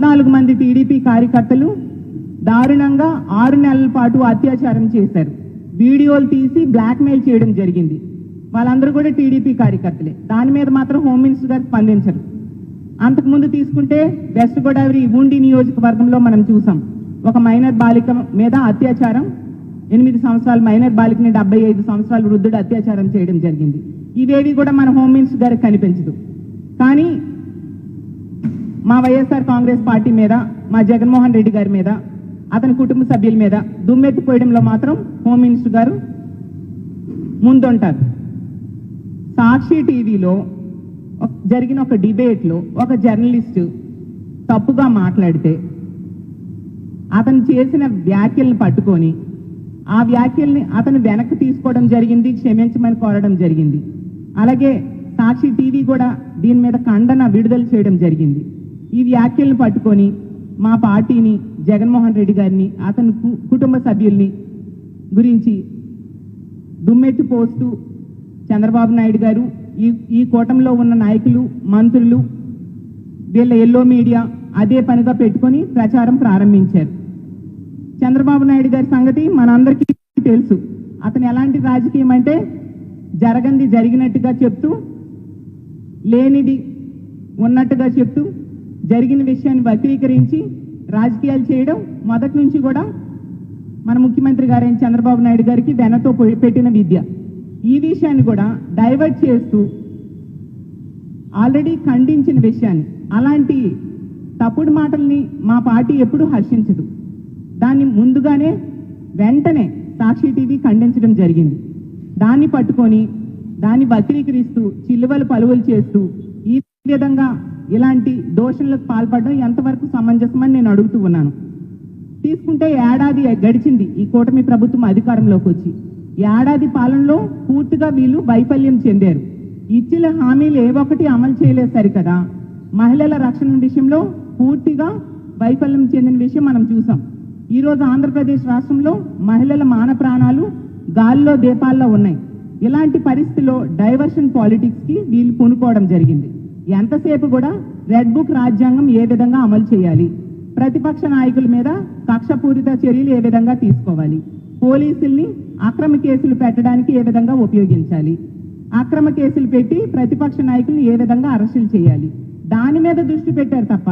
నాలుగు మంది టీడీపీ కార్యకర్తలు దారుణంగా ఆరు నెలల పాటు అత్యాచారం చేశారు. వీడియోలు తీసి బ్లాక్మెయిల్ చేయడం జరిగింది. వాళ్ళందరూ కూడా టీడీపీ కార్యకర్తలే. దాని మీద మాత్రం హోమ్ మినిస్టర్ గారు స్పందించరు. అంతకుముందు తీసుకుంటే వెస్ట్ గోదావరి ఉండి నియోజకవర్గంలో మనం చూసాం. ఒక మైనర్ బాలిక మీద అత్యాచారం ఎనిమిది సంవత్సరాల మైనర్ బాలికని డెబ్బై ఐదు సంవత్సరాల వృద్ధుడు అత్యాచారం చేయడం జరిగింది. ఇవేవి కూడా మన హోమ్ మినిస్టర్ గారికి కనిపించదు. కానీ మా వైఎస్ఆర్ కాంగ్రెస్ పార్టీ మీద మా జగన్మోహన్ రెడ్డి గారి మీద అతని కుటుంబ సభ్యుల మీద దుమ్మెత్తిపోయడంలో మాత్రం హోమ్ మినిస్టర్ గారు ముందుంటారు. సాక్షి టీవీలో జరిగిన ఒక డిబేట్లో ఒక జర్నలిస్టు తప్పుగా మాట్లాడితే అతను చేసిన వ్యాఖ్యల్ని పట్టుకొని ఆ వ్యాఖ్యల్ని అతను వెనక్కి తీసుకోవడం జరిగింది క్షమించమని కోరడం జరిగింది. అలాగే సాక్షి టీవీ కూడా దీని మీద ఖండన విడుదల చేయడం జరిగింది. ఈ వ్యాఖ్యల్ని పట్టుకొని మా పార్టీని జగన్మోహన్ రెడ్డి గారిని అతని కు- కుటుంబ సభ్యుల్ని గురించి దుమ్మెత్తి పోస్తూ చంద్రబాబు నాయుడు గారు ఈ ఈ కూటమిలో ఉన్న నాయకులు మంత్రులు వీళ్ళ ఎల్లో మీడియా అదే పనిగా పెట్టుకొని ప్రచారం ప్రారంభించారు. చంద్రబాబు నాయుడు గారి సంగతి మనందరికీ తెలుసు. అతను ఎలాంటి రాజకీయం అంటే జరగంది జరిగినట్టుగా చెప్తూ లేనిది ఉన్నట్టుగా చెప్తూ జరిగిన విషయాన్ని వక్రీకరించి రాజకీయాలు చేయడం మొదటి నుంచి కూడా మన ముఖ్యమంత్రి గారైన చంద్రబాబు నాయుడు గారికి వెనతో పెట్టిన విద్య. ఈ విషయాన్ని కూడా డైవర్ట్ చేస్తూ ఆల్రెడీ ఖండించిన విషయాన్ని అలాంటి తప్పుడు మాటల్ని మా పార్టీ ఎప్పుడూ హర్షించదు. దాన్ని ముందుగానే వెంటనే సాక్షి టీవీ ఖండించడం జరిగింది. దాన్ని పట్టుకొని దాన్ని వక్రీకరిస్తూ చిల్లువలు పలువలు చేస్తూ ఈ విధంగా ఇలాంటి దోషణలకు పాల్పడడం ఎంతవరకు సమంజసమని నేను అడుగుతూ ఉన్నాను. తీసుకుంటే ఏడాది గడిచింది ఈ కూటమి ప్రభుత్వం అధికారంలోకి వచ్చి. ఏడాది పాలనలో పూర్తిగా వీళ్ళు వైఫల్యం చెందారు. ఇచ్చిన హామీలు ఏ ఒక్కటి అమలు చేయలేదు సరికదా. మహిళల రక్షణ విషయంలో పూర్తిగా వైఫల్యం చెందిన విషయం మనం చూసాం. ఈ రోజు ఆంధ్రప్రదేశ్ రాష్ట్రంలో మహిళల మాన ప్రాణాలు గాల్లో దీపాల్లో ఉన్నాయి. ఇలాంటి పరిస్థితిలో డైవర్షన్ పాలిటిక్స్కి వీళ్ళు కొనుక్కోవడం జరిగింది. ఎంతసేపు కూడా రెడ్ బుక్ రాజ్యాంగం ఏ విధంగా అమలు చేయాలి? ప్రతిపక్ష నాయకుల మీద కక్షపూరిత చర్యలు ఏ విధంగా తీసుకోవాలి? పోలీసుల్ని అక్రమ కేసులు పెట్టడానికి ఏ విధంగా ఉపయోగించాలి? అక్రమ కేసులు పెట్టి ప్రతిపక్ష నాయకుల్ని ఏ విధంగా అరెస్టులు చేయాలి? దాని మీద దృష్టి పెట్టారు తప్ప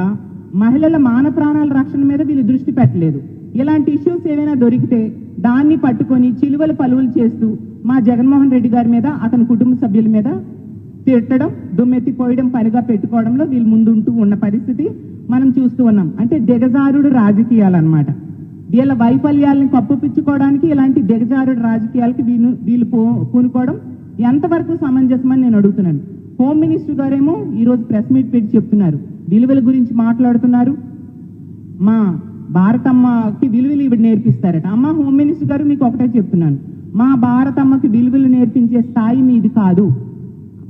మహిళల మాన ప్రాణాల రక్షణ మీద వీళ్ళు దృష్టి పెట్టలేదు. ఇలాంటి ఇష్యూస్ ఏమైనా దొరికితే దాన్ని పట్టుకొని చిలువలు పలువులు చేస్తూ మా జగన్మోహన్ రెడ్డి గారి మీద అతని కుటుంబ సభ్యుల మీద తిట్టడం దుమ్మెత్తిపోయడం పనిగా పెట్టుకోవడంలో వీళ్ళు ముందుంటూ ఉన్న పరిస్థితి మనం చూస్తూ ఉన్నాం. అంటే దిగజారుడు రాజకీయాలు అన్నమాట వీళ్ళ వైఫల్యాలను కప్పుపిచ్చుకోవడానికి ఇలాంటి దిగజారుడు రాజకీయాలకి వీళ్ళు వీళ్ళు పూ పూనుకోవడం ఎంతవరకు సమంజసమని నేను అడుగుతున్నాను. హోమ్ మినిస్టర్ గారేమో ఈరోజు ప్రెస్ మీట్ పెట్టి చెప్తున్నారు. విలువల గురించి మాట్లాడుతున్నారు. మా భారతమ్మకి విలువలు ఇవి నేర్పిస్తారట. అమ్మ హోమ్ మినిస్టర్ గారు మీకు ఒకటే చెప్తున్నాను. మా భారతమ్మకి విలువలు నేర్పించే స్థాయి మీది కాదు.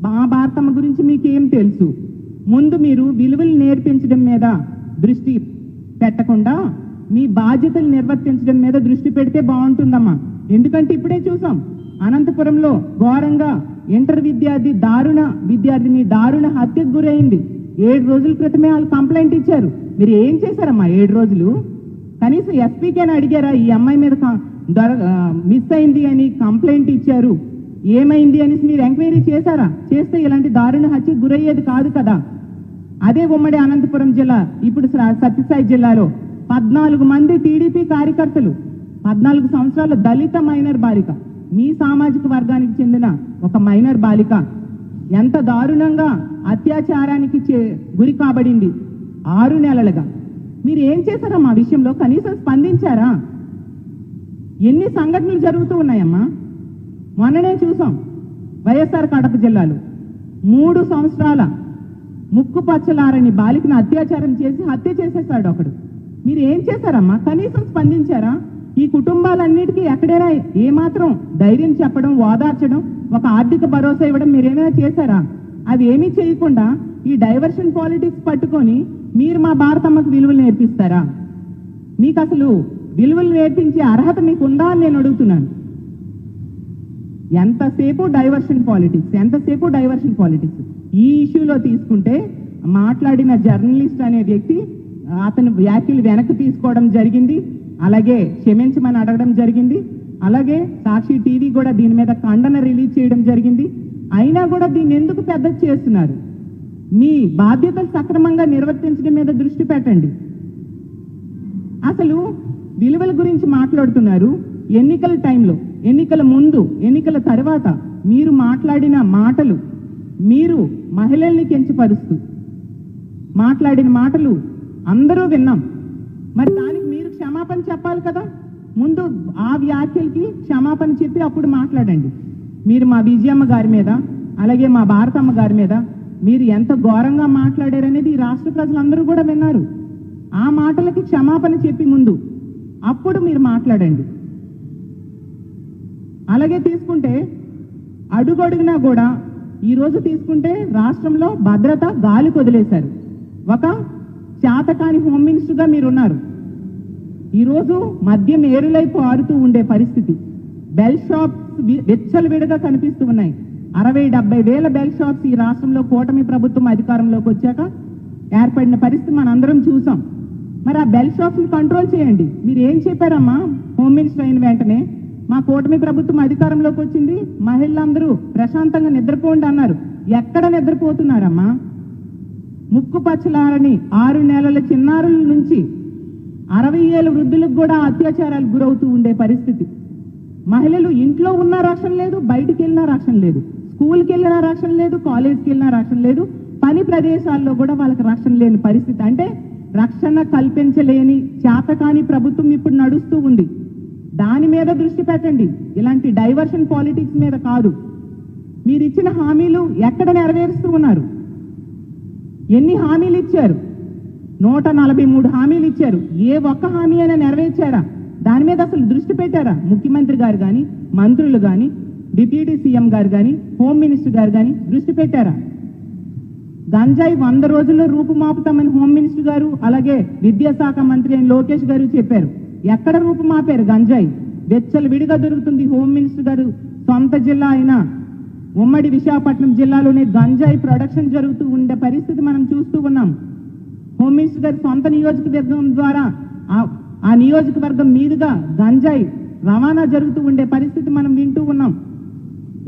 మహాభారతం గురించి మీకేం తెలుసు? ముందు మీరు విలువలు నేర్పించడం మీద దృష్టి పెట్టకుండా మీ బాధ్యతలు నిర్వర్తించడం మీద దృష్టి పెడితే బాగుంటుందమ్మా. ఎందుకంటే ఇప్పుడే చూసాం అనంతపురంలో ఘోరంగా ఇంటర్ విద్యార్థి దారుణ విద్యార్థిని దారుణ హత్యకు గురైంది. ఏడు రోజుల క్రితమే వాళ్ళు కంప్లైంట్ ఇచ్చారు. మీరు ఏం చేశారమ్మా ఏడు రోజులు? కనీసం ఎస్పీకేని అడిగారా ఈ అమ్మాయి మీద దొర- మిస్ అయింది అని కంప్లైంట్ ఇచ్చారు? ఏమైంది అనేసి మీరు ఎంక్వైరీ చేశారా? చేస్తే ఇలాంటి దారుణ హత్య గురయ్యేది కాదు కదా. అదే ఉమ్మడి అనంతపురం జిల్లా ఇప్పుడు స- సత్యసాయి జిల్లాలో పద్నాలుగు మంది టీడీపీ కార్యకర్తలు పద్నాలుగు సంవత్సరాల దళిత మైనర్ బాలిక మీ సామాజిక వర్గానికి చెందిన ఒక మైనర్ బాలిక ఎంత దారుణంగా అత్యాచారానికి చే- గురి కాబడింది ఆరు నెలలుగా. మీరు ఏం చేశారా మా విషయంలో? కనీసం స్పందించారా? ఎన్ని సంఘటనలు జరుగుతూ ఉన్నాయమ్మా? మొన్ననే చూసాం. వైఎస్ఆర్ కడప జిల్లాలో మూడు సంవత్సరాల ముక్కు పచ్చలారని బాలికను అత్యాచారం చేసి హత్య చేసేసాడు ఒకడు. మీరు ఏం చేశారమ్మా? కనీసం స్పందించారా? ఈ కుటుంబాలన్నిటికీ ఎక్కడైనా ఏమాత్రం ధైర్యం చెప్పడం ఓదార్చడం ఒక ఆర్థిక భరోసా ఇవ్వడం మీరేమైనా చేశారా? అది ఏమీ చేయకుండా ఈ డైవర్షన్ పాలిటిక్స్ పట్టుకొని మీరు మా భారతమ్మకు విలువలు నేర్పిస్తారా? మీకు అసలు విలువలు నేర్పించే అర్హత మీకు ఉందా అని నేను అడుగుతున్నాను. ఎంతసేపు డైవర్షన్ పాలిటిక్స్? ఎంతసేపు డైవర్షన్ పాలిటిక్స్? ఈ ఇష్యూలో తీసుకుంటే మాట్లాడిన జర్నలిస్ట్ అనే వ్యక్తి అతని వ్యాఖ్యలు వెనక్కి తీసుకోవడం జరిగింది అలాగే క్షమించమని అడగడం జరిగింది అలాగే సాక్షి టీవీ కూడా దీని మీద ఖండన రిలీజ్ చేయడం జరిగింది. అయినా కూడా దీన్ని ఎందుకు పెద్ద చేస్తున్నారు? మీ బాధ్యతలు సక్రమంగా నిర్వర్తించడం మీద దృష్టి పెట్టండి. అసలు విలువల గురించి మాట్లాడుతున్నారు. ఎన్నికల టైంలో ఎన్నికల ముందు ఎన్నికల తర్వాత మీరు మాట్లాడిన మాటలు మీరు మహిళల్ని కించపరుస్తూ మాట్లాడిన మాటలు అందరూ విన్నాం. మరి దానికి మీరు క్షమాపణ చెప్పాలి కదా? ముందు ఆ వ్యాఖ్యలకి క్షమాపణ చెప్పి అప్పుడు మాట్లాడండి. మీరు మా విజయమ్మ గారి మీద అలాగే మా భారతమ్మ గారి మీద మీరు ఎంత ఘోరంగా మాట్లాడారనేది ఈ రాష్ట్ర ప్రజలందరూ కూడా విన్నారు. ఆ మాటలకి క్షమాపణ చెప్పి ముందు అప్పుడు మీరు మాట్లాడండి. అలాగే తీసుకుంటే అడుగడుగునా కూడా ఈరోజు తీసుకుంటే రాష్ట్రంలో భద్రత గాలి వదిలేశారు ఒక శాతకాని హోమ్ మినిస్టర్గా మీరున్నారు. ఈరోజు మద్యం ఏరులైపు ఆరుతూ ఉండే పరిస్థితి. బెల్ షాప్స్ వెచ్చలు విడగా కనిపిస్తూ ఉన్నాయి. అరవై డెబ్బై వేల బెల్ షాప్స్ ఈ రాష్ట్రంలో కూటమి ప్రభుత్వం అధికారంలోకి వచ్చాక ఏర్పడిన పరిస్థితి మనందరం చూసాం. మరి ఆ బెల్ షాప్స్ని కంట్రోల్ చేయండి. మీరు ఏం చెప్పారమ్మా? హోమ్ మినిస్టర్ అయిన వెంటనే మా కూటమి ప్రభుత్వం అధికారంలోకి వచ్చింది. మహిళలందరూ ప్రశాంతంగా నిద్రపోండి అన్నారు. ఎక్కడ నిద్రపోతున్నారమ్మా? ముక్కు పచ్చలారని ఆరు నెలల చిన్నారుల నుంచి అరవై ఏళ్ళ వృద్ధులకు కూడా అత్యాచారాలు గురవుతూ ఉండే పరిస్థితి. మహిళలు ఇంట్లో ఉన్న రక్షణ లేదు బయటికి వెళ్ళినా రక్షణ లేదు. స్కూల్కి వెళ్ళినా రక్షణ లేదు కాలేజ్కి వెళ్ళినా రక్షణ లేదు. పని ప్రదేశాల్లో కూడా వాళ్ళకి రక్షణ లేని పరిస్థితి. అంటే రక్షణ కల్పించలేని చేతకాని ప్రభుత్వం ఇప్పుడు నడుస్తూ ఉంది. దాని మీద దృష్టి పెట్టండి. ఇలాంటి డైవర్షన్ పాలిటిక్స్ మీద కాదు. మీరు ఇచ్చిన హామీలు ఎక్కడ నెరవేరుస్తూ ఉన్నారు? ఎన్ని హామీలు ఇచ్చారు? నూట నలభై మూడు హామీలు ఇచ్చారు. ఏ ఒక్క హామీ అయినా నెరవేర్చారా? దాని మీద అసలు దృష్టి పెట్టారా? ముఖ్యమంత్రి గారు కానీ మంత్రులు కానీ డిప్యూటీ సీఎం గారు కానీ హోమ్ మినిస్టర్ గారు కానీ దృష్టి పెట్టారా? గంజాయి వంద రోజుల్లో రూపుమాపుతామని హోమ్ మినిస్టర్ గారు అలాగే విద్యాశాఖ మంత్రి అని లోకేష్ గారు చెప్పారు. ఎక్కడ రూపుమాపారు గంజాయి. వెచ్చలు విడిగా దొరుకుతుంది హోమ్ మినిస్టర్ గారు. సొంత జిల్లా అయిన. ఉమ్మడి విశాఖపట్నం జిల్లాలోనే గంజాయి ప్రొడక్షన్ జరుగుతూ ఉండే పరిస్థితి మనం చూస్తూ ఉన్నాం. హోమ్ మినిస్టర్ గారి సొంత నియోజకవర్గం ద్వారా ఆ- నియోజకవర్గం మీదుగా గంజాయి రవాణా జరుగుతూ ఉండే పరిస్థితి మనం వింటూ ఉన్నాం.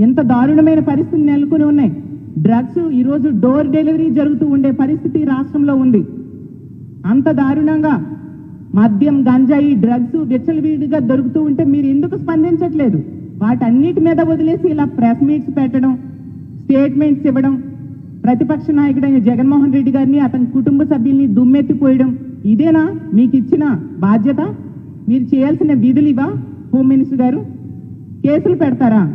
ఎంత దారుణమైన పరిస్థితి నెలకొని ఉన్నాయి. డ్రగ్స్ ఈరోజు డోర్ డెలివరీ జరుగుతూ ఉండే పరిస్థితి రాష్ట్రంలో ఉంది. అంత దారుణంగా మద్యం గంజాయి డ్రగ్స్ విచ్చలవిడిగా దొరుకుతూ ఉంటే మీరు ఎందుకు స్పందించట్లేదు? వాటన్నిటి మీద వదిలేసి ఇలా ప్రెస్ మీట్స్ పెట్టడం స్టేట్మెంట్స్ ఇవ్వడం ప్రతిపక్ష నాయకుడైన జగన్మోహన్ రెడ్డి గారిని అతని కుటుంబ సభ్యుల్ని దుమ్మెత్తిపోయడం ఇదేనా మీకు ఇచ్చిన బాధ్యత? మీరు చేయాల్సిన విధులు ఇవా హోమ్ మినిస్టర్ గారు? కేసులు పెడతారా?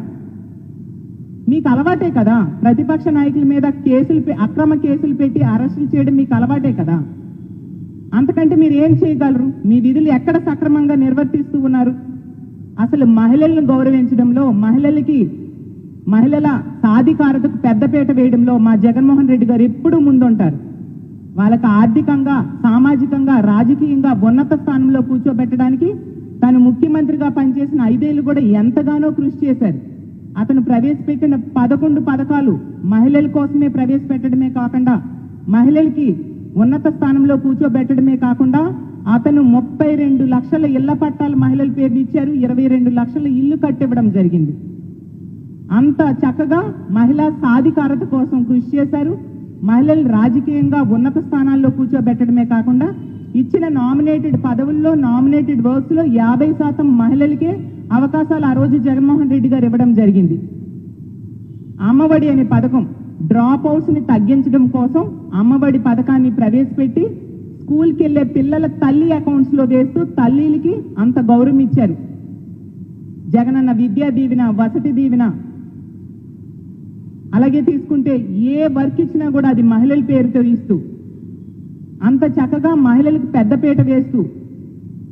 మీకు అలవాటే కదా? ప్రతిపక్ష నాయకుల మీద కేసులు పె- అక్రమ కేసులు పెట్టి అరెస్టులు చేయడం మీకు అలవాటే కదా? అంతకంటే మీరు ఏం చేయగలరు? మీ విధులు ఎక్కడ సక్రమంగా నిర్వర్తిస్తూ ఉన్నారు? అసలు మహిళలను గౌరవించడంలో మహిళలకి మహిళల సాధికారతకు పెద్దపీట వేయడంలో మా జగన్మోహన్ రెడ్డి గారు ఎప్పుడూ ముందుంటారు. వాళ్ళకి ఆర్థికంగా సామాజికంగా రాజకీయంగా ఉన్నత స్థానంలో కూర్చోబెట్టడానికి తను ముఖ్యమంత్రిగా పనిచేసిన ఐదేళ్ళు కూడా ఎంతగానో కృషి చేశారు. అతను ప్రవేశపెట్టిన పదకొండు పథకాలు మహిళల కోసమే ప్రవేశపెట్టడమే కాకుండా మహిళలకి ఉన్నత స్థానంలో కూర్చోబెట్టడమే కాకుండా అతను ముప్పై రెండు లక్షల ఇళ్ళ పట్టాలు మహిళల పేరు ఇచ్చారు ఇరవై రెండు లక్షల ఇల్లు కట్టివ్వడం జరిగింది. అంత చక్కగా మహిళా సాధికారత కోసం కృషి చేశారు. మహిళలు రాజకీయంగా ఉన్నత స్థానాల్లో కూర్చోబెట్టడమే కాకుండా ఇచ్చిన నామినేటెడ్ పదవుల్లో నామినేటెడ్ వర్క్స్లో యాభై శాతం మహిళలకే అవకాశాలు ఆ రోజు జగన్మోహన్ రెడ్డి గారు ఇవ్వడం జరిగింది. అమ్మఒడి అనే పథకం డ్రాప్ అవుట్స్ని తగ్గించడం కోసం అమ్మఒడి పథకాన్ని ప్రవేశపెట్టి స్కూల్కి వెళ్ళే పిల్లల తల్లి అకౌంట్స్లో వేస్తూ తల్లిలకి అంత గౌరవం ఇచ్చారు. జగనన్న విద్యా దీవెన వసతి దీవెన. అలాగే తీసుకుంటే ఏ వర్క్ ఇచ్చినా కూడా అది మహిళల పేరుతో ఇస్తూ అంత చక్కగా మహిళలకు పెద్దపీట వేస్తూ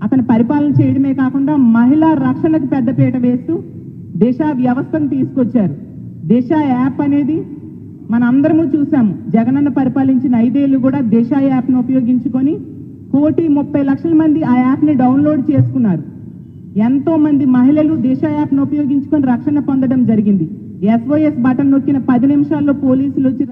అతను పరిపాలన చేయడమే కాకుండా మహిళా రక్షణకు పెద్దపీట వేస్తూ దిశ వ్యవస్థను తీసుకొచ్చారు. దిశ యాప్ అనేది మన అందరము చూసాము జగనన్న పరిపాలించిన ఐదేళ్ళు కూడా దిశ యాప్ను ఉపయోగించుకొని కోటి ముప్పై లక్షల మంది ఆ యాప్ని డౌన్లోడ్ చేసుకున్నారు. ఎంతో మంది మహిళలు దిశ యాప్ను ఉపయోగించుకొని రక్షణ పొందడం జరిగింది. ఎస్ఓఎస్ బటన్ నొక్కిన పది నిమిషాల్లో పోలీసులు వచ్చి